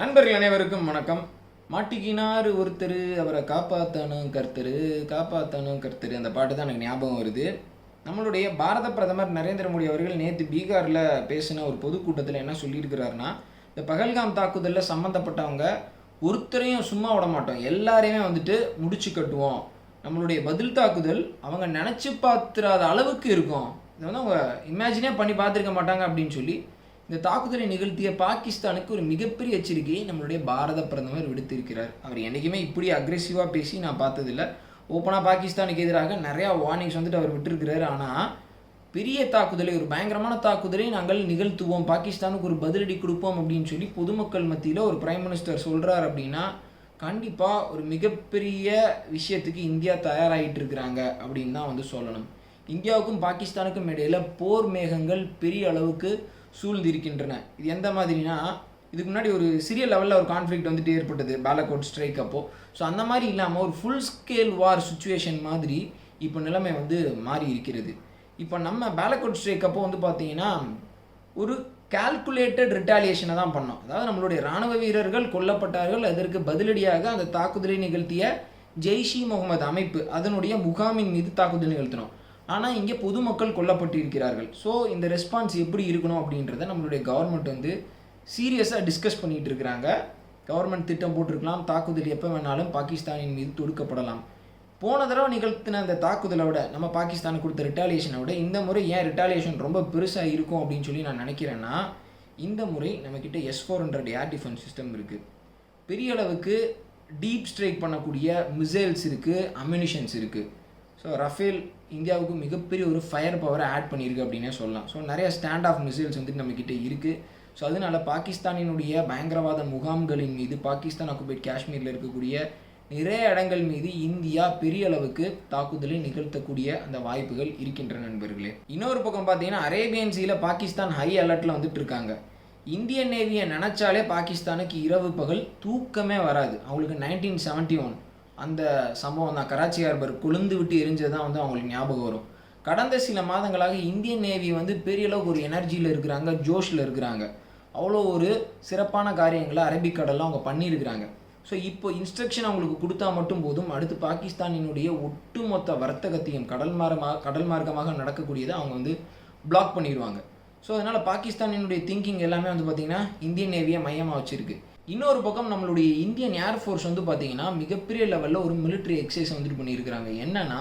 நண்பர்கள் அனைவருக்கும் வணக்கம். மாட்டிக்கினார் ஒருத்தர் அவரை காப்பாற்றணும் கருத்தர் காப்பாற்றணும் கருத்தர். அந்த பாட்டு தான் எனக்கு ஞாபகம் வருது. நம்மளுடைய பாரத பிரதமர் நரேந்திர மோடி அவர்கள் நேற்று பீகாரில் பேசின ஒரு பொதுக்கூட்டத்தில் என்ன சொல்லியிருக்கிறாருன்னா இந்த பகல்காம் தாக்குதலில் சம்மந்தப்பட்டவங்க ஒருத்தரையும் சும்மா விட மாட்டோம். எல்லாரையுமே வந்துட்டு முடிச்சு கட்டுவோம். நம்மளுடைய பதில் தாக்குதல் அவங்க நினச்சி பார்த்துறாத அளவுக்கு இருக்கும். இதை வந்து அவங்க இமேஜினே பண்ணி பார்த்துருக்க மாட்டாங்க அப்படின்னு சொல்லி இந்த தாக்குதலை நிகழ்த்திய பாகிஸ்தானுக்கு ஒரு மிகப்பெரிய எச்சரிக்கையை நம்மளுடைய பாரத பிரதமர் விடுத்திருக்கிறார். அவர் என்றைக்குமே இப்படி அக்ரெசிவாக பேசி நான் பார்த்ததில்ல. ஓப்பனாக பாகிஸ்தானுக்கு எதிராக நிறையா வார்னிங்ஸ் வந்துட்டு அவர் விட்டுருக்கிறாரு. ஆனால் பெரிய தாக்குதலை ஒரு பயங்கரமான தாக்குதலை நாங்கள் நிகழ்த்துவோம். பாகிஸ்தானுக்கு ஒரு பதிலடி கொடுப்போம் அப்படின்னு சொல்லி பொதுமக்கள் மத்தியில் ஒரு பிரைம் மினிஸ்டர் சொல்கிறார் அப்படின்னா கண்டிப்பாக ஒரு மிகப்பெரிய விஷயத்துக்கு இந்தியா தயாராகிட்டு இருக்கிறாங்க அப்படின்னு தான் வந்து சொல்லணும். இந்தியாவுக்கும் பாகிஸ்தானுக்கும் இடையில் போர் மேகங்கள் பெரிய அளவுக்கு சூழ்ந்திருக்கின்றன. இது எந்த மாதிரினா இதுக்கு முன்னாடி ஒரு சிறிய லெவலில் ஒரு கான்ஃப்ளிக்ட் வந்துட்டு ஏற்பட்டது பாலகோட் ஸ்ட்ரைக் அப்போது ஸோ அந்த மாதிரி இல்லாமல் ஒரு ஃபுல் ஸ்கேல் வார் சுச்சுவேஷன் மாதிரி இப்போ நிலைமை வந்து மாறி இருக்கிறது. இப்போ நம்ம பேலக்கோட் ஸ்ட்ரைக் அப்போ வந்து பார்த்தீங்கன்னா ஒரு கால்குலேட்டட் ரிட்டாலியேஷனை தான் பண்ணோம். அதாவது நம்மளுடைய ராணுவ வீரர்கள் கொல்லப்பட்டார்கள் அதற்கு பதிலடியாக அந்த தாக்குதலை நிகழ்த்திய ஜெய்ஷி முகமது அமைப்பு அதனுடைய முகாமின் மீது தாக்குதல் நிகழ்த்தினோம். ஆனால் இங்கே பொதுமக்கள் கொல்லப்பட்டிருக்கிறார்கள். ஸோ இந்த ரெஸ்பான்ஸ் எப்படி இருக்கணும் அப்படின்றத நம்மளுடைய கவர்மெண்ட் வந்து சீரியஸாக டிஸ்கஸ் பண்ணிகிட்டு இருக்கிறாங்க. கவர்மெண்ட் திட்டம் போட்டிருக்கலாம். தாக்குதல் எப்போ வேணாலும் பாகிஸ்தானின் மீது தொடுக்கப்படலாம். போன தடவை நிகழ்த்தின அந்த தாக்குதலை விட நம்ம பாகிஸ்தானுக்கு கொடுத்த ரிட்டாலியேஷனை விட இந்த முறை ஏன் ரிட்டாலியேஷன் ரொம்ப பெருசாக இருக்கும் அப்படின்னு சொல்லி நான் நினைக்கிறேன்னா இந்த முறை நம்மக்கிட்ட S four hundred air defence system இருக்குது பெரிய அளவுக்கு டீப் ஸ்ட்ரைக் பண்ணக்கூடிய மிசைல்ஸ் இருக்குது அம்யூனிஷன்ஸ் இருக்குது ஸோ ரஃபேல் இந்தியாவுக்கு மிகப்பெரிய ஒரு ஃபயர் பவரை ஆட் பண்ணியிருக்கு அப்படின்னே சொல்லலாம். ஸோ நிறைய ஸ்டாண்ட் ஆஃப் மிசைல்ஸ் வந்துட்டு நம்மக்கிட்ட இருக்குது ஸோ அதனால பாகிஸ்தானினுடைய பயங்கரவாத முகாம்களின் மீது பாகிஸ்தான் ஆக்குபைட் காஷ்மீரில் இருக்கக்கூடிய நிறைய இடங்கள் மீது இந்தியா பெரிய அளவுக்கு தாக்குதலை நிகழ்த்தக்கூடிய அந்த வாய்ப்புகள் இருக்கின்ற நண்பர்களே. இன்னொரு பக்கம் பார்த்தீங்கன்னா அரேபியன் சீல பாகிஸ்தான் ஹை அலர்ட்டில் வந்துட்டு இருக்காங்க. இந்தியன் நேவியை நினச்சாலே பாகிஸ்தானுக்கு இரவு பகல் தூக்கமே வராது. அவங்களுக்கு நைன்டீன் செவன்ட்டி ஒன் அந்த சம்பவம் தான். கராச்சி ஹார்பர் கொழுந்து விட்டு எரிஞ்சது தான் வந்து அவங்களுக்கு ஞாபகம் வரும். கடந்த சில மாதங்களாக இந்தியன் நேவி வந்து பெரிய அளவுக்கு ஒரு எனர்ஜியில் இருக்கிறாங்க ஜோஷில் இருக்கிறாங்க. அவ்வளோ ஒரு சிறப்பான காரியங்களை அரபிக்கடலில் அவங்க பண்ணியிருக்கிறாங்க. ஸோ இப்போ இன்ஸ்ட்ரக்ஷன் அவங்களுக்கு கொடுத்தா மட்டும் போதும். அடுத்து பாகிஸ்தானினுடைய ஒட்டுமொத்த வர்த்தகத்தையும் கடல் மார்க்கமாக கடல் மார்க்கமாக நடக்கக்கூடியதை அவங்க வந்து பிளாக் பண்ணிடுவாங்க. ஸோ அதனால் பாகிஸ்தானினுடைய திங்கிங் எல்லாமே வந்து பார்த்திங்கன்னா இந்தியன் நேவியை மையமாக வச்சுருக்கு. இன்னொரு பக்கம் நம்மளுடைய இந்தியன் ஏர்ஃபோர்ஸ் வந்து பார்த்தீங்கன்னா மிகப்பெரிய லெவலில் ஒரு மிலிட்ரி எக்ஸசைஸ் வந்துட்டு பண்ணியிருக்கிறாங்க. என்னன்னா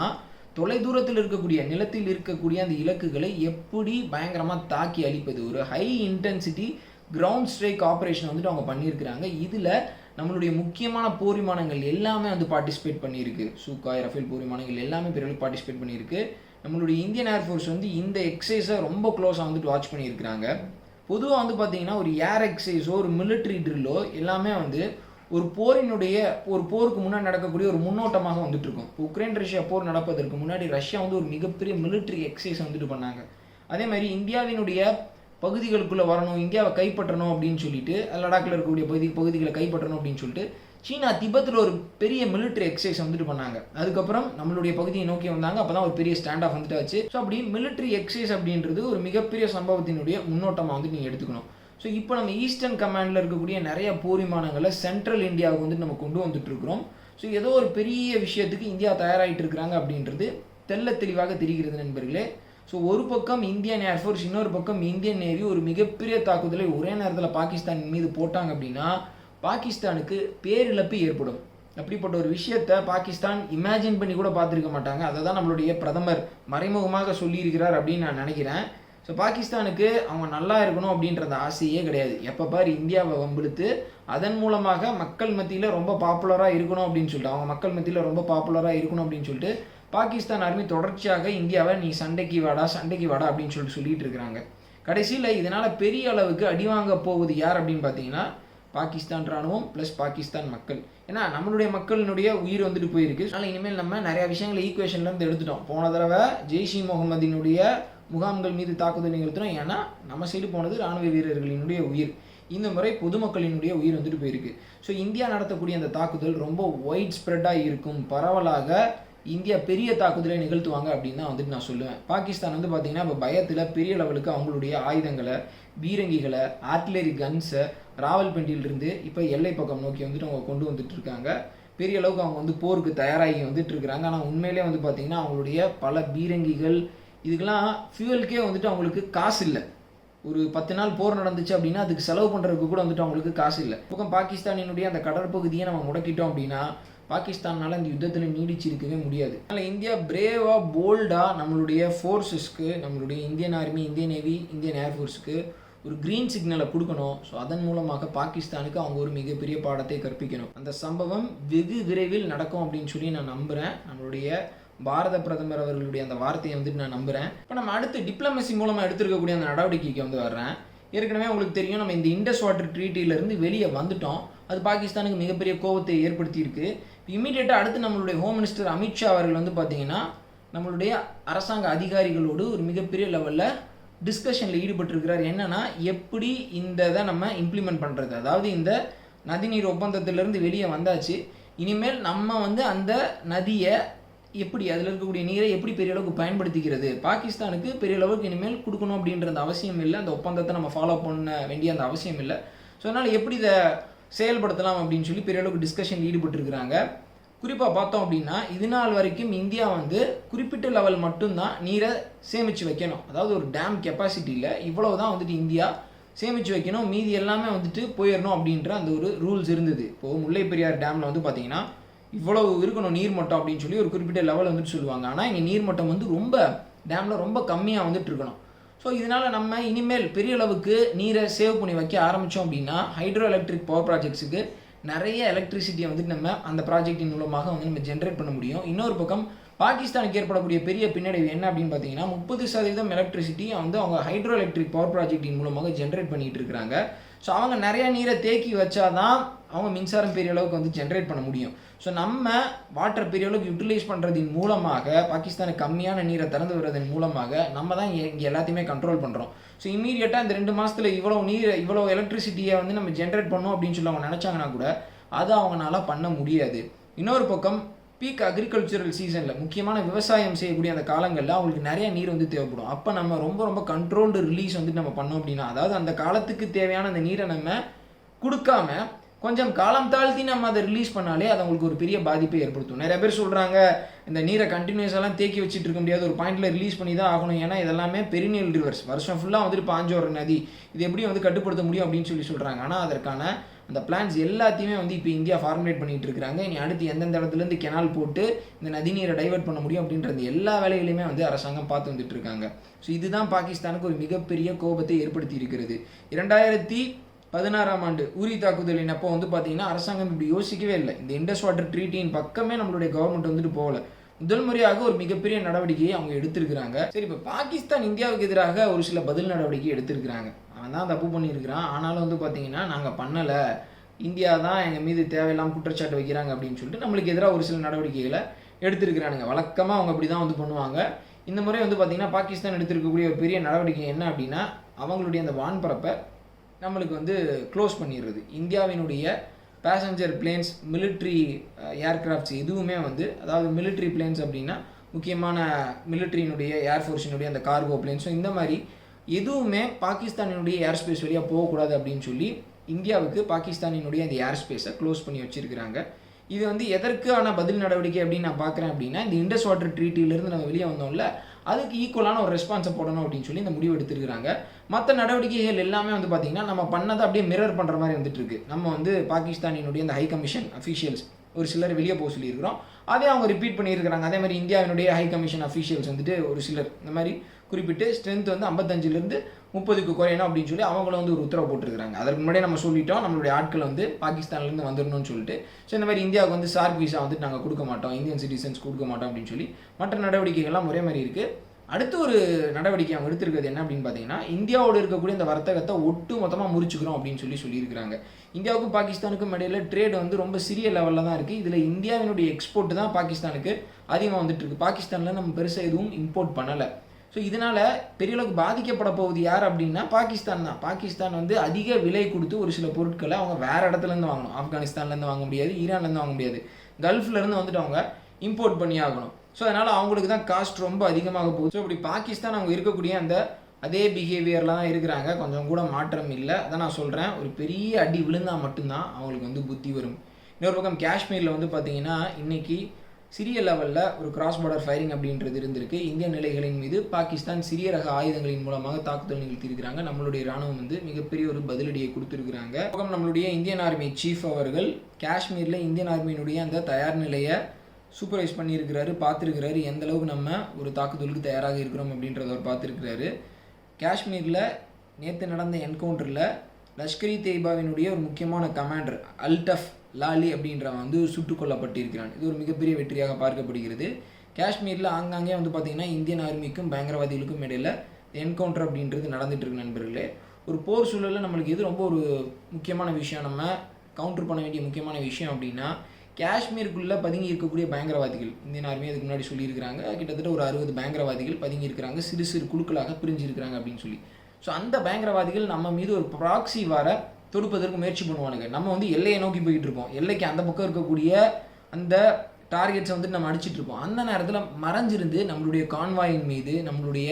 தொலைதூரத்தில் இருக்கக்கூடிய நிலத்தில் இருக்கக்கூடிய அந்த இலக்குகளை எப்படி பயங்கரமாக தாக்கி அழிப்பது? ஒரு high intensity ground strike operation வந்துட்டு அவங்க பண்ணியிருக்கிறாங்க. இதில் நம்மளுடைய முக்கியமான போரிமானங்கள் எல்லாமே வந்து பார்ட்டிசிபேட் பண்ணியிருக்கு. சூக்காய் ரஃபேல் போரிமானங்கள் எல்லாமே பெரிய பார்ட்டிசிபேட் பண்ணியிருக்கு. நம்மளுடைய இந்தியன் ஏர்ஃபோர்ஸ் வந்து இந்த எக்ஸசைஸை ரொம்ப க்ளோஸாக வந்துட்டு வாட்ச் பண்ணியிருக்கிறாங்க. பொதுவாக வந்து பார்த்தீங்கன்னா ஒரு ஏர் எக்ஸசைஸோ ஒரு மிலிட்ரி ட்ரில்லோ எல்லாமே வந்து ஒரு போரினுடைய ஒரு போருக்கு முன்னாடி நடக்கக்கூடிய ஒரு முன்னோட்டமாக வந்துட்டு இருக்கும் இப்போ உக்ரைன் ரஷ்யா போர் நடப்பதற்கு முன்னாடி ரஷ்யா வந்து ஒரு மிகப்பெரிய மிலிட்ரி எக்ஸசைஸ் வந்துட்டு பண்ணாங்க. அதே மாதிரி இந்தியாவினுடைய பகுதிகளுக்குள்ளே வரணும் இந்தியாவை கைப்பற்றணும் அப்படின்னு சொல்லிட்டு லடாக்கில் இருக்கக்கூடிய பகுதி பகுதிகளை கைப்பற்றணும் அப்படின்னு சொல்லிட்டு சீனா திபத்தில் ஒரு பெரிய மிலிட்ரி எக்ஸசைஸ் வந்துட்டு பண்ணாங்க. அதுக்கப்புறம் நம்மளுடைய பகுதியை நோக்கி வந்தாங்க. அப்போ தான் ஒரு பெரிய ஸ்டாண்ட் ஆஃப் வந்துட்டு ஆச்சு ஸோ அப்படி மிலிட்ரி எக்ஸசைஸ் அப்படின்றது ஒரு மிகப்பெரிய சம்பவத்தினுடைய முன்னோட்டமாக வந்து நீங்கள் எடுத்துக்கணும். ஸோ இப்போ நம்ம ஈஸ்டர்ன் கமாண்டில் இருக்கக்கூடிய நிறைய போர் விமானங்களை சென்ட்ரல் இந்தியாவுக்கு வந்து நம்ம கொண்டு வந்துட்டு இருக்கிறோம். ஸோ ஏதோ ஒரு பெரிய விஷயத்துக்கு இந்தியா தயாராகிட்டு இருக்கிறாங்க அப்படின்றது தெல்ல தெளிவாக தெரிகிறது நண்பர்களே. ஸோ ஒரு பக்கம் இந்தியன் ஏர்ஃபோர்ஸ் இன்னொரு பக்கம் இந்தியன் நேவி ஒரு மிகப்பெரிய தாக்குதலை ஒரே நேரத்தில் பாகிஸ்தான் மீது போட்டாங்க அப்படின்னா பாகிஸ்தானுக்கு பேரிழப்பு ஏற்படும். அப்படிப்பட்ட ஒரு விஷயத்தை பாகிஸ்தான் இமேஜின் பண்ணி கூட பார்த்துருக்க மாட்டாங்க. அதை தான் நம்மளுடைய பிரதமர் மறைமுகமாக சொல்லியிருக்கிறார் அப்படின்னு நான் நினைக்கிறேன். ஸோ பாகிஸ்தானுக்கு அவங்க நல்லா இருக்கணும் அப்படின்றத ஆசையே கிடையாது. எப்போ பார் இந்தியாவை வம்பிழுத்து அதன் மூலமாக மக்கள் மத்தியில் ரொம்ப பாப்புலராக இருக்கணும் அப்படின்னு சொல்லிட்டு அவங்க மக்கள் மத்தியில் ரொம்ப பாப்புலராக இருக்கணும் அப்படின்னு சொல்லிட்டு பாகிஸ்தான் ஆர்மி தொடர்ச்சியாக இந்தியாவை நீ சண்டைக்கு வாடா சண்டைக்கு வாடா அப்படின்னு சொல்லிட்டு சொல்லிட்டு இருக்கிறாங்க. கடைசியில் இதனால் பெரிய அளவுக்கு அடி வாங்க போவது யார் அப்படின்னு பார்த்தீங்கன்னா பாகிஸ்தான் ராணுவம் ப்ளஸ் பாகிஸ்தான் மக்கள். ஏன்னா நம்மளுடைய மக்களினுடைய உயிர் வந்துட்டு போயிருக்கு. அதனால் இனிமேல் நம்ம நிறைய விஷயங்களை ஈக்குவேஷன்லேருந்து எடுத்துட்டோம். போன தடவை ஜெய்ஷி முகமதினுடைய முகாம்கள் மீது தாக்குதல் நிகழ்த்தினோம். ஏன்னா நம்ம சைடு போனது ராணுவ வீரர்களினுடைய உயிர். இந்த முறை பொதுமக்களினுடைய உயிர் வந்துட்டு போயிருக்கு. ஸோ இந்தியா நடத்தக்கூடிய அந்த தாக்குதல் ரொம்ப ஒயிட் ஸ்ப்ரெட்டாக இருக்கும். பரவலாக இந்தியா பெரிய தாக்குதலை நிகழ்த்துவாங்க அப்படின்னு தான் வந்துட்டு நான் சொல்லுவேன். பாகிஸ்தான் வந்து பார்த்தீங்கன்னா இப்போ பயத்தில் பெரிய லெவலுக்கு அவங்களுடைய ஆயுதங்களை பீரங்கிகளை ஆர்ட்லரி கன்ஸை ராவல்பிண்டியிலிருந்து இப்போ எல்லை பக்கம் நோக்கி வந்துட்டு அவங்க கொண்டு வந்துட்டு இருக்காங்க பெரிய அளவுக்கு அவங்க வந்து போருக்கு தயாராகி வந்துட்டு இருக்கிறாங்க ஆனால் உண்மையிலே வந்து பார்த்திங்கன்னா அவங்களுடைய பல பீரங்கிகள் இதுக்கெல்லாம் ஃபியூவல்க்கே வந்துட்டு அவங்களுக்கு காசு இல்லை. ஒரு பத்து நாள் போர் நடந்துச்சு அப்படின்னா அதுக்கு செலவு பண்ணுறதுக்கு கூட வந்துட்டு அவங்களுக்கு காசு இல்லை. பக்கம் பாகிஸ்தானினுடைய அந்த கடற்பகுதியை நம்ம முடக்கிட்டோம் அப்படின்னா பாகிஸ்தானால் இந்த யுத்தத்தில் நீடிச்சிருக்கவே முடியாது. அதனால் இந்தியா பிரேவாக போல்டாக நம்மளுடைய ஃபோர்ஸஸ்க்கு நம்மளுடைய Indian army Indian navy Indian ஏர்ஃபோர்ஸுக்கு ஒரு கிரீன் சிக்னலை கொடுக்கணும். ஸோ அதன் மூலமாக பாகிஸ்தானுக்கு அவங்க ஒரு மிகப்பெரிய பாடத்தை கற்பிக்கணும். அந்த சம்பவம் வெகு விரைவில் நடக்கும் அப்படின்னு சொல்லி நான் நம்புகிறேன் நம்மளுடைய பாரத பிரதமர் அவர்களுடைய அந்த வார்த்தையை வந்துட்டு நான் நம்புகிறேன் இப்போ நம்ம அடுத்து டிப்ளமசி மூலமாக எடுத்திருக்கக்கூடிய அந்த நடவடிக்கைக்கு வந்து வர்றேன். ஏற்கனவே உங்களுக்கு தெரியும் நம்ம இந்த இண்டஸ் வாட்டர் ட்ரீட்டிலேருந்து வெளியே வந்துட்டோம். அது பாகிஸ்தானுக்கு மிகப்பெரிய கோபத்தை ஏற்படுத்தியிருக்கு. இமீடியட்டாக அடுத்து நம்மளுடைய ஹோம் மினிஸ்டர் அமித்ஷா அவர்கள் வந்து பார்த்திங்கன்னா நம்மளுடைய அரசாங்க அதிகாரிகளோடு ஒரு மிகப்பெரிய லெவலில் டிஸ்கஷனில் ஈடுபட்டிருக்கிறார் என்னன்னா எப்படி இந்த இதை நம்ம இம்ப்ளிமெண்ட் பண்ணுறது அதாவது இந்த நதிநீர் ஒப்பந்தத்திலிருந்து வெளியே வந்தாச்சு. இனிமேல் நம்ம வந்து அந்த நதியை எப்படி அதில் இருக்கக்கூடிய நீரை எப்படி பெரிய அளவுக்கு பயன்படுத்திக்கிறது? பாகிஸ்தானுக்கு பெரிய அளவுக்கு இனிமேல் கொடுக்கணும் அப்படின்ற அந்த அவசியம் இல்லை. அந்த ஒப்பந்தத்தை நம்ம ஃபாலோ பண்ண வேண்டிய அந்த அவசியம் இல்லை. ஸோ அதனால் எப்படி இதை செயல்படுத்தலாம் அப்படின்னு சொல்லி பெரிய அளவுக்கு டிஸ்கஷன் ஈடுபட்டிருக்கிறாங்க. குறிப்பாக பார்த்தோம் அப்படின்னா இது நாள் வரைக்கும் இந்தியா வந்து குறிப்பிட்ட லெவல் மட்டும்தான் நீரை சேமித்து வைக்கணும். அதாவது ஒரு டேம் கெப்பாசிட்டியில் இவ்வளோ தான் வந்துட்டு இந்தியா சேமித்து வைக்கணும். மீதி எல்லாமே வந்துட்டு போயிடணும் அப்படின்ற அந்த ஒரு ரூல்ஸ் இருந்தது. இப்போது முல்லை பெரியார் டேமில் வந்து பார்த்தீங்கன்னா இவ்வளோ இருக்கணும் நீர்மட்டம் அப்படின்னு சொல்லி ஒரு குறிப்பிட்ட லெவல் வந்துட்டு சொல்லுவாங்க. ஆனால் இங்கே நீர்மட்டம் வந்து ரொம்ப டேமில் ரொம்ப கம்மியாக வந்துட்டு இருக்கணும். ஸோ இதனால் நம்ம இனிமேல் பெரிய அளவுக்கு நீரை சேவ் பண்ணி வைக்க ஆரம்பித்தோம் அப்படின்னா ஹைட்ரோ எலக்ட்ரிக் பவர் ப்ராஜெக்ட்ஸுக்கு நிறைய எலக்ட்ரிசிட்டியை வந்துட்டு நம்ம அந்த ப்ராஜெக்டின் மூலமாக வந்து நம்ம ஜென்ரேட் பண்ண முடியும். இன்னொரு பக்கம் பாகிஸ்தானுக்கு ஏற்படக்கூடிய பெரிய பின்னடைவு என்ன அப்படின்னு பார்த்தீங்கன்னா முப்பது சதவீதம் எலக்ட்ரிசிட்டியை வந்து அவங்க ஹைட்ரோ எலக்ட்ரிக் பவர் ப்ராஜெக்டின் மூலமாக ஜென்ரேட் பண்ணிகிட்டு இருக்கிறாங்க. ஸோ அவங்க நிறைய நீரை தேக்கி வச்சாதான் அவங்க மின்சாரம் பெரிய அளவுக்கு வந்து ஜென்ரேட் பண்ண முடியும். ஸோ நம்ம வாட்டர் பெரிய அளவுக்கு யூட்டிலைஸ் பண்ணுறதின் மூலமாக பாகிஸ்தானுக்கு கம்மியான நீரை திறந்து விடுறதன் மூலமாக நம்ம தான் இங்கே எல்லாத்தையுமே கண்ட்ரோல் பண்ணுறோம் ஸோ இமீடியட்டாக இந்த ரெண்டு மாதத்தில் இவ்வளோ நீர் இவ்வளோ எலக்ட்ரிசிட்டியை வந்து நம்ம ஜென்ரேட் பண்ணோம் அப்படின்னு சொல்லி அவங்க நினச்சாங்கன்னா கூட அது அவங்களால பண்ண முடியாது. இன்னொரு பக்கம் பீக் அக்ரிகல்ச்சரல் சீசனில் முக்கியமான விவசாயம் செய்யக்கூடிய அந்த காலங்களில் அவங்களுக்கு நிறைய நீர் வந்து தேவைப்படும். அப்போ நம்ம ரொம்ப ரொம்ப கண்ட்ரோல்டு ரிலீஸ் வந்துட்டு நம்ம பண்ணோம் அப்படின்னா அதாவது அந்த காலத்துக்கு தேவையான அந்த நீரை நம்ம கொடுக்காம கொஞ்சம் காலம் தாழ்த்தி நம்ம அதை ரிலீஸ் பண்ணாலே அது அவங்களுக்கு ஒரு பெரிய பாதிப்பை ஏற்படுத்தும். நிறைய பேர் சொல்கிறாங்க இந்த நீரை கண்டினியூஸெல்லாம் தேக்கி வச்சுட்டு இருக்க முடியாது. ஒரு பாயிண்ட்டில் ரிலீஸ் பண்ணி தான் ஆகணும். ஏன்னா இதெல்லாமே பெருநீல் ரிவர்ஸ் வருஷம் ஃபுல்லாக வந்துட்டு பாஞ்சோர நதி. இது எப்படி வந்து கட்டுப்படுத்த முடியும் அப்படின்னு சொல்லி சொல்கிறாங்க ஆனால் அதற்கான அந்த பிளான்ஸ் எல்லாத்தையுமே வந்து இப்போ இந்தியா ஃபார்முலேட் பண்ணிகிட்டு இருக்கிறாங்க இனி அடுத்து எந்தெந்த இடத்துலேருந்து கெனால் போட்டு இந்த நதிநீரை டைவர்ட் பண்ண முடியும் அப்படின்றது எல்லா வேலைகளையுமே வந்து அரசாங்கம் பார்த்து வந்துட்டு இருக்காங்க. ஸோ இதுதான் பாகிஸ்தானுக்கு ஒரு மிகப்பெரிய கோபத்தை ஏற்படுத்தி இருக்கிறது. இரண்டாயிரத்தி பதினாறாம் ஆண்டு உரி தாக்குதலின் அப்போ வந்து பார்த்தீங்கன்னா அரசாங்கம் இப்படி யோசிக்கவே இல்லை. இந்த இண்டஸ் வாட்டர் ட்ரீட்டின் பக்கமே நம்மளுடைய கவர்மெண்ட் வந்துட்டு போகல. முதல் முறையாக ஒரு மிகப்பெரிய நடவடிக்கையை அவங்க எடுத்திருக்கிறாங்க. சரி இப்போ பாகிஸ்தான் இந்தியாவுக்கு எதிராக ஒரு சில பதில் நடவடிக்கை எடுத்திருக்கிறாங்க. அவன் தான் தப்பு பண்ணியிருக்கிறான். ஆனாலும் வந்து பார்த்தீங்கன்னா நாங்கள் பண்ணலை. இந்தியா தான் எங்கள் மீது தேவையில்லாமல் குற்றச்சாட்டு வைக்கிறாங்க அப்படின்னு சொல்லிட்டு நம்மளுக்கு எதிராக ஒரு சில நடவடிக்கைகளை எடுத்திருக்கிறானுங்க. வழக்கமாக அவங்க அப்படி தான் வந்து பண்ணுவாங்க. இந்த முறை வந்து பார்த்தீங்கன்னா பாகிஸ்தான் எடுத்திருக்கக்கூடிய ஒரு பெரிய நடவடிக்கை என்ன அப்படின்னா அவங்களுடைய அந்த வான்பரப்பை நம்மளுக்கு வந்து க்ளோஸ் பண்ணிடுறது. இந்தியாவினுடைய பேசஞ்சர் பிளேன்ஸ் மிலிட்ரி ஏர்கிராஃப்ட்ஸ் எதுவுமே வந்து அதாவது மிலிட்ரி பிளேன்ஸ் அப்படின்னா முக்கியமான மிலிட்ரியினுடைய ஏர்ஃபோர்ஸினுடைய அந்த கார்கோ பிளேன்ஸும் இந்த மாதிரி எதுவுமே பாகிஸ்தானினுடைய ஏர் ஸ்பேஸ் வழியாக போகக்கூடாது அப்படின்னு சொல்லி இந்தியாவுக்கு பாகிஸ்தானினுடைய அந்த ஏர் ஸ்பேஸை க்ளோஸ் பண்ணி வச்சுருக்கிறாங்க. இது வந்து எதற்கான பதில் நடவடிக்கை அப்படின்னு நான் பார்க்குறேன் அப்படின்னா இந்த இண்டஸ் வாட்டர் ட்ரீட்டிலேருந்து நம்ம வெளியே வந்தோம்ல அதுக்கு ஈக்குவலான ஒரு ரெஸ்பான்ஸை போடணும் அப்படின்னு சொல்லி இந்த முடிவு எடுத்திருக்கிறாங்க. மற்ற நடவடிக்கைகள் எல்லாமே வந்து பார்த்திங்கன்னா நம்ம பண்ணதை அப்படியே மிரர் பண்ணுற மாதிரி வந்துட்டு இருக்கு. நம்ம வந்து பாகிஸ்தானினுடைய இந்த ஹை கமிஷன் அஃபீஷியல்ஸ் ஒரு சிலர் வெளியே போக சொல்லியிருக்கிறோம். அதே அவங்க ரிப்பீட் பண்ணியிருக்கிறாங்க. அதே மாதிரி இந்தியாவினுடைய ஹை கமிஷன் அஃபீஷியல்ஸ் வந்துட்டு ஒரு சிலர். இந்த மாதிரி குறிப்பிட்டு ஸ்ட்ரென்த் வந்து ஐம்பத்தஞ்சிலேருந்து முப்பதுக்கு குறையணும் அப்படின்னு சொல்லி அவங்களும் வந்து ஒரு உத்தரவு போட்டிருக்காங்க அதற்கு முன்னாடியே நம்ம சொல்லிட்டோம் நம்மளுடைய ஆட்கள் வந்து பாகிஸ்தான்லேருந்து வந்துடணும்னு சொல்லிட்டு. ஸோ இந்த மாதிரி இந்தியாவுக்கு வந்து சார்க் விசா வந்துட்டு நாங்கள் கொடுக்க மாட்டோம் இந்தியன் சிட்டிசன்ஸ் கொடுக்க மாட்டோம் அப்படின்னு சொல்லி மற்ற நடவடிக்கைகள்லாம் ஒரே மாதிரி இருக்குது அடுத்து ஒரு நடவடிக்கை அவங்க எடுத்திருக்கிறது என்ன அப்படின்னு பார்த்தீங்கன்னா இந்தியாவோட இருக்கக்கூடிய இந்த வர்த்தகத்தை ஒட்டு மொத்தமாக முறிச்சுக்கிறோம் அப்படின்னு சொல்லி சொல்லியிருக்கிறாங்க. இந்தியாவுக்கும் பாகிஸ்தானுக்கும் இடையில ட்ரேட் வந்து ரொம்ப சிறிய லெவலில் தான் இருக்குது இதில் இந்தியாவினுடைய எக்ஸ்போர்ட் தான் பாகிஸ்தானுக்கு அதிகமாக வந்துட்டு இருக்கு. பாகிஸ்தானில் நம்ம பெருசாக எதுவும் இம்போர்ட் பண்ணலை. ஸோ இதனால் பெரிய அளவுக்கு பாதிக்கப்பட போகுது யார் அப்படின்னா பாகிஸ்தான் தான். பாகிஸ்தான் வந்து அதிக விலை கொடுத்து ஒரு சில பொருட்களை அவங்க வேறு இடத்துலேருந்து வாங்கணும். ஆப்கானிஸ்தான்லேருந்து வாங்க முடியாது ஈரான்லேருந்து வாங்க முடியாது. கல்ஃப்லேருந்து வந்துட்டு அவங்க இம்போர்ட் பண்ணி ஆகணும். ஸோ அதனால் அவங்களுக்கு தான் காஸ்ட் ரொம்ப அதிகமாக போகுது. ஸோ இப்படி பாகிஸ்தான் அவங்க இருக்கக்கூடிய அந்த அதே பிஹேவியரில் தான் இருக்கிறாங்க. கொஞ்சம் கூட மாற்றம் இல்லை. அதான் நான் சொல்கிறேன் ஒரு பெரிய அடி விழுந்தால் மட்டும்தான் அவங்களுக்கு வந்து புத்தி வரும். இன்னொரு பக்கம் காஷ்மீரில் வந்து பார்த்திங்கன்னா இன்றைக்கி சிறிய லெவலில் ஒரு கிராஸ் பார்டர் ஃபயரிங் அப்படின்றது இருந்திருக்கு. இந்திய நிலைகளின் மீது பாகிஸ்தான் சிறிய ரக ஆயுதங்களின் மூலமாக தாக்குதல் நிகழ்த்தியிருக்கிறாங்க. நம்மளுடைய ராணுவம் வந்து மிகப்பெரிய ஒரு பதிலடியை கொடுத்துருக்குறாங்க. நம்மளுடைய இந்தியன் ஆர்மி சீஃப் அவர்கள் காஷ்மீரில் இந்தியன் ஆர்மியினுடைய அந்த தயார் நிலையை சூப்பர்வைஸ் பண்ணியிருக்கிறாரு பார்த்துருக்கிறாரு. எந்த அளவுக்கு நம்ம ஒரு தாக்குதலுக்கு தயாராக இருக்கிறோம் அப்படின்றத அவர் பார்த்துருக்கிறாரு. காஷ்மீரில் நேற்று நடந்த என்கவுண்டரில் லஷ்கர் இ ஒரு முக்கியமான கமாண்டர் அல்டஃப் லாலி அப்படின்றவன் வந்து சுட்டுக் கொல்லப்பட்டிருக்கிறான் இது ஒரு மிகப்பெரிய வெற்றியாக பார்க்கப்படுகிறது. காஷ்மீரில் ஆங்காங்கே வந்து பார்த்திங்கன்னா இந்தியன் ஆர்மிக்கும் பயங்கரவாதிகளுக்கும் இடையில என்கவுண்டர் அப்படின்றது நடந்துட்டு இருக்கு நண்பர்களே. ஒரு போர் சூழலில் நம்மளுக்கு இது ரொம்ப ஒரு முக்கியமான விஷயம்? நம்ம கவுண்டர் பண்ண வேண்டிய முக்கியமான விஷயம் அப்படின்னா காஷ்மீருக்குள்ளே பதுங்கி இருக்கக்கூடிய பயங்கரவாதிகள். இந்தியன் ஆர்மி அதுக்கு முன்னாடி சொல்லியிருக்கிறாங்க. கிட்டத்தட்ட ஒரு அறுபது பயங்கரவாதிகள் பதுங்கி இருக்கிறாங்க. சிறு சிறு குழுக்களாக பிரிஞ்சிருக்கிறாங்க அப்படின்னு சொல்லி. ஸோ அந்த பயங்கரவாதிகள் நம்ம மீது ஒரு ப்ராக்சி வர தொடுப்பதற்கு முயற்சி பண்ணுவானுங்க. நம்ம வந்து எல்லையை நோக்கி போயிட்டு இருப்போம் எல்லைக்கு அந்த பக்கம் இருக்கக்கூடிய அந்த டார்கெட்ஸை வந்து நம்ம அடிச்சிட்டு இருப்போம் அந்த நேரத்தில் மறைஞ்சிருந்து நம்மளுடைய கான்வாயின் மீது நம்மளுடைய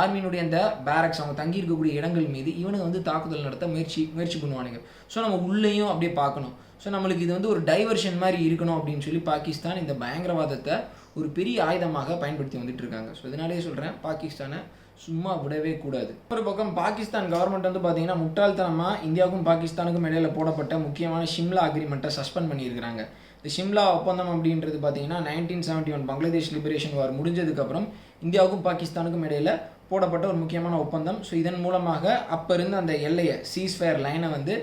ஆர்மியினுடைய அந்த பேரக்ஸ் அவங்க தங்கி இருக்கக்கூடிய இடங்கள் மீது இவனுங்க வந்து தாக்குதல் நடத்த முயற்சி முயற்சி பண்ணுவானுங்க. ஸோ நம்ம உள்ளேயும் அப்படியே பார்க்கணும். ஸோ நம்மளுக்கு இது வந்து ஒரு டைவர்ஷன் மாதிரி இருக்கணும் அப்படின்னு சொல்லி பாகிஸ்தான் இந்த பயங்கரவாதத்தை ஒரு பெரிய ஆயுதமாக பயன்படுத்தி வந்துட்டு இருக்காங்க ஸோ இதனாலேயே சொல்கிறேன் பாகிஸ்தானை சும்மா விடவே கூடாது. ஒரு பக்கம் பாகிஸ்தான் கவர்மெண்ட் வந்து பார்த்தீங்கன்னா முட்டாள்தனமாக இந்தியாவுக்கும் பாகிஸ்தானுக்கும் இடையில போடப்பட்ட முக்கியமான ஷிம்லா அக்ரிமெண்ட்டை சஸ்பெண்ட் பண்ணியிருக்கிறாங்க. இந்த ஷிம்லா ஒப்பந்தம் அப்படின்றது பார்த்தீங்கன்னா nineteen seventy one Bangladesh liberation war முடிஞ்சதுக்கப்புறம் இந்தியாவுக்கும் பாகிஸ்தானுக்கும் இடையில போடப்பட்ட ஒரு முக்கியமான ஒப்பந்தம். ஸோ இதன் மூலமாக அப்போ இருந்த அந்த எல்லையை சீஸ்ஃபயர் லைனை வந்து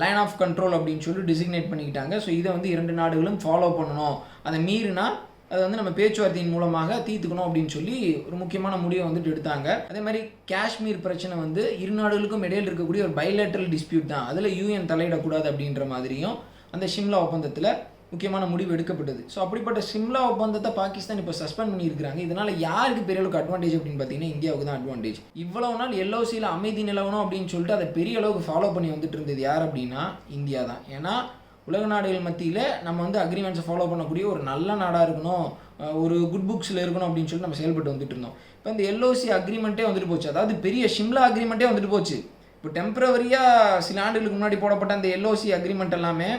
லைன் ஆஃப் கண்ட்ரோல் அப்படின்னு சொல்லி டிசிக்னேட் பண்ணிக்கிட்டாங்க. ஸோ இதை வந்து இரண்டு நாடுகளும் ஃபாலோ பண்ணணும். அதை மீறினா அதை வந்து நம்ம பேச்சுவார்த்தையின் மூலமாக தீர்த்துக்கணும் அப்படின்னு சொல்லி ஒரு முக்கியமான முடிவை வந்துட்டு எடுத்தாங்க. அதே மாதிரி காஷ்மீர் பிரச்சனை வந்து இரு நாடுகளுக்கும் இடையில் இருக்கக்கூடிய ஒரு பைலேட்ரல் டிஸ்பியூட் தான். அதில் யூஎன் தலையிடக்கூடாது அப்படின்ற மாதிரியும் அந்த ஷிம்லா ஒப்பந்தத்தில் முக்கியமான முடிவு எடுக்கப்பட்டது. ஸோ அப்படிப்பட்ட சிம்லா ஒப்பந்தத்தை பாகிஸ்தான் இப்போ சஸ்பெண்ட் பண்ணியிருக்காங்க இதனால் யாருக்கு பெரிய அளவுக்கு அட்வான்டேஜ் அப்படின்னு பார்த்தீங்கன்னா இந்தியாவுக்கு தான் அட்வான்டேஜ் இவ்வளவு நாள் எல்ஓசியில் அமைதி நிலவணும் அப்படின்னு சொல்லிட்டு அதை பெரிய அளவுக்கு ஃபாலோ பண்ணி வந்துட்டு இருந்தது யார் அப்படின்னா இந்தியா தான். ஏன்னா உலக நாடுகள் மத்தியில் நம்ம வந்து அக்ரிமெண்ட்ஸை ஃபாலோ பண்ணக்கூடிய ஒரு நல்ல நாடாக இருக்கணும். ஒரு குட் புக்ஸில் இருக்கணும் அப்படின்னு சொல்லிட்டு நம்ம செயல்பட்டு வந்துட்டு இருந்தோம். இப்போ இந்த எல்ஓசி அக்ரிமெண்ட்டே வந்துட்டு போச்சு. அதாவது பெரிய ஷிம்லா அக்ரிமெண்ட்டே வந்துட்டு போச்சு. இப்போ டெம்பரவரியாக சில ஆண்டுகளுக்கு முன்னாடி போடப்பட்ட அந்த எல்ஓசி அக்ரிமெண்ட் எல்லாமே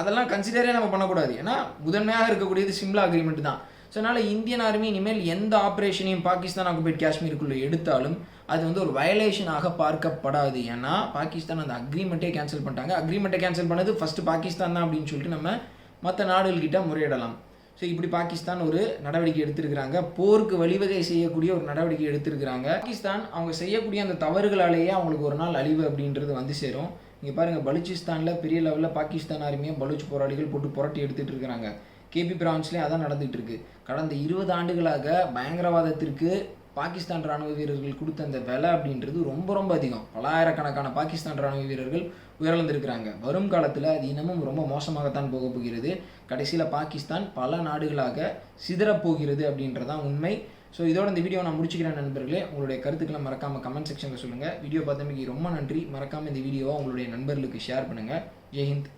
அதெல்லாம் கன்சிடரே நம்ம பண்ணக்கூடாது. ஏன்னா முதன்மையாக இருக்கக்கூடியது சிம்லா அக்ரிமெண்ட் தான். ஸோ அதனால் இந்தியன் ஆர்மி இனிமேல் எந்த ஆப்ரேஷனையும் பாகிஸ்தான் ஆக்குபைட் காஷ்மீருக்குள்ளே எடுத்தாலும் அது வந்து ஒரு வயலேஷனாக பார்க்கப்படாது. ஏன்னா பாகிஸ்தான் அந்த அக்ரிமெண்ட்டே கேன்சல் பண்ணிட்டாங்க. அக்ரிமெண்ட்டை கேன்சல் பண்ணது ஃபஸ்ட்டு பாகிஸ்தான் தான் அப்படின்னு சொல்லிட்டு நம்ம மற்ற நாடுகள்கிட்ட முறையிடலாம். ஸோ இப்படி பாகிஸ்தான் ஒரு நடவடிக்கை எடுத்திருக்கிறாங்க. போருக்கு வழிவகை செய்யக்கூடிய ஒரு நடவடிக்கை எடுத்திருக்கிறாங்க. பாகிஸ்தான் அவங்க செய்யக்கூடிய அந்த தவறுகளாலேயே அவங்களுக்கு ஒரு நாள் அழிவு அப்படின்றது வந்து சேரும். இங்கே பாருங்கள் பலுச்சிஸ்தானில் பெரிய லெவலில் பாகிஸ்தான் ஆர்மியை பலுச் போராளிகள் போட்டு புரட்டி எடுத்துகிட்டு இருக்கிறாங்க. கேபி பிரான்ஸ்லேயும் அதான் நடந்துகிட்டு இருக்கு. கடந்த இருபது ஆண்டுகளாக பயங்கரவாதத்திற்கு பாகிஸ்தான் ராணுவ வீரர்கள் கொடுத்த அந்த விலை அப்படின்றது ரொம்ப ரொம்ப அதிகம். பலாயிரக்கணக்கான பாகிஸ்தான் ராணுவ வீரர்கள் உயிரிழந்திருக்கிறாங்க. வரும் காலத்தில் அது இன்னமும் ரொம்ப மோசமாகத்தான் போக போகிறது. கடைசியில் பாகிஸ்தான் பல நாடுகளாக சிதறப்போகிறது அப்படின்றதான் உண்மை. ஸோ இதோட இந்த வீடியோ நான் முடிச்சுக்கிறேன் நண்பர்களே. உங்களுடைய கருத்துக்களை மறக்காமல் கமெண்ட் செக்ஷனில் சொல்லுங்கள் வீடியோ பார்த்தமைக்கு ரொம்ப நன்றி. மறக்காமல் இந்த வீடியோவை உங்களுடைய நண்பர்களுக்கு ஷேர் பண்ணுங்கள் ஜெய்ஹிந்த்